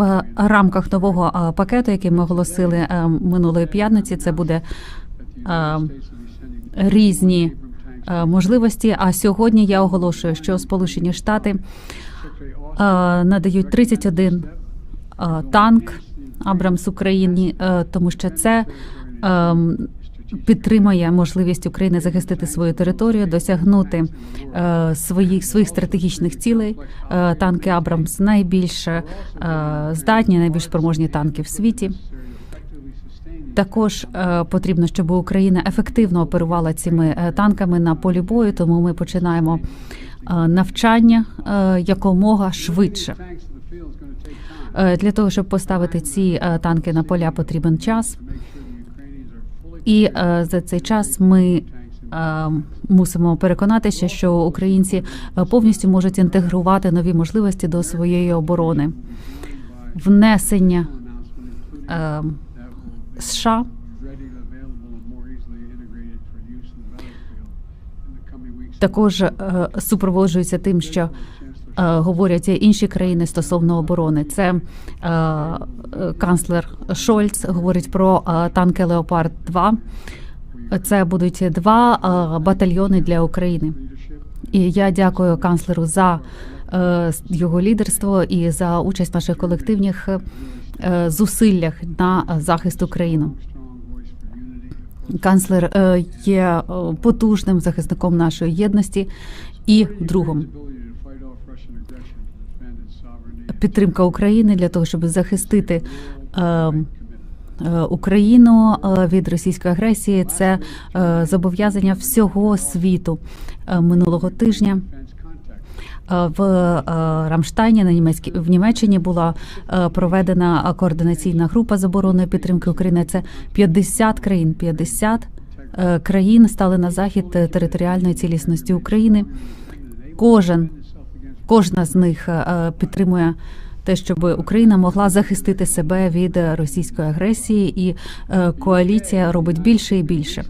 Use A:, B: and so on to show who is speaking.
A: В рамках нового пакету, який ми оголосили е, минулої п'ятниці, це буде е, різні е, можливості. А сьогодні я оголошую, що Сполучені Штати надають 31 е, танк Абрамс Україні, тому що це підтримує можливість України захистити свою територію, досягнути е, своїх своїх стратегічних цілей. Е, танки Абрамс найбільш е, здатні, найбільш спроможні танки в світі. Також потрібно, щоб Україна ефективно оперувала цими танками на полі бою, тому ми починаємо навчання якомога швидше. Для того щоб поставити ці танки на поля, потрібен час. І е, за цей час ми е, мусимо переконатися, що українці е, повністю можуть інтегрувати нові можливості до своєї оборони. Внесення США також супроводжується тим, що говорять інші країни стосовно оборони. Це е, е, канцлер Шольц говорить про е, танки Леопард 2 Це будуть два е, батальйони для України. І я дякую канцлеру за е, його лідерство і за участь наших колективних е, зусиллях на захист України. Канцлер е, є е, потужним захисником нашої єдності і другом. Підтримка України для того, щоб захистити е, е, Україну е, від російської агресії. Це е, зобов'язання всього світу минулого тижня. В Рамштайні на німецькій в Німеччині була проведена координаційна група з оборонної підтримки України. Це 50 країн. 50 е, країн стали на захід територіальної цілісності України. Кожен кожна з них е, підтримує те, щоб Україна могла захистити себе від російської агресії, і е, коаліція робить більше і більше.